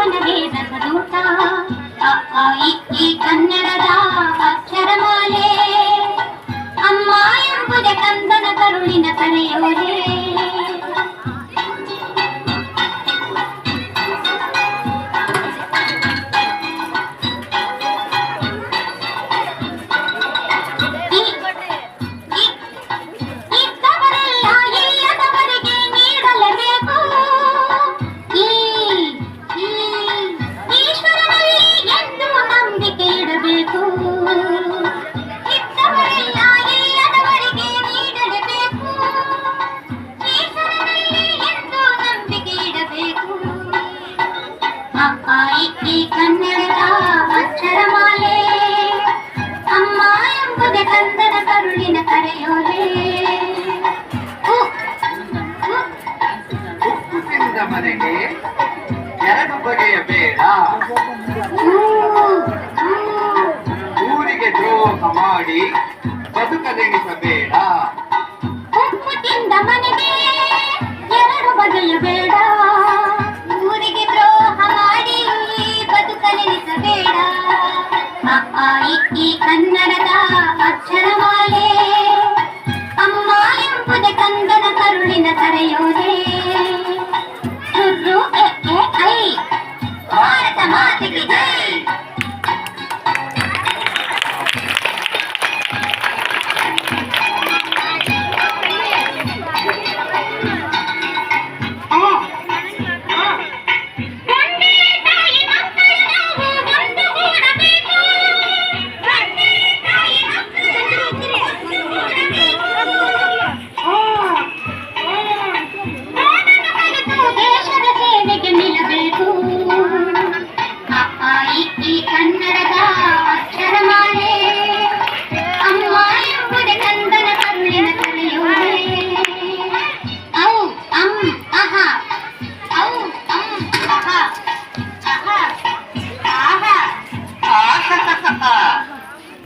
ಮನವೇ ರಸದೂಟ ಈ ಕನ್ನಡದ ಅಕ್ಷರಮಾಲೆ ಅಮ್ಮ ಎಂಬುದೇ ಕಂದನ ಕರುಳಿನ ಕರೆಯೋಲೆ ಅ, ಆ, ಇ, ಈ ಕನ್ನಡದ ಅಕ್ಷರಮಾಲೆ. ಅಮ್ಮ ಎಂಬುದೇ ಕಂದನ ಕರುಳಿನ ಕರೆಯೋಲೆ. ಉ, ಉ, ಉಪ್ಪು ತಿಂದ ಮನೆಗೆ ಎರಡು ಬಗೆಯ ಬೇಡ. ಊರಿಗೆ ದ್ರೋಹ ಮಾಡಿ ಬದುಕದೆಣಿಸಬೇಡ. ಉಪ್ಪು ತಿಂದ ಮನೆಗೆ ಎರಡು ಬಗೆಯ ಬೇಡ. ಬದುಕಲೆನಿಸಬೇಡ ಅ, ಆ, ಇ, ಈ ಕನ್ನಡದ ಅಕ್ಷರಮಾಲೆ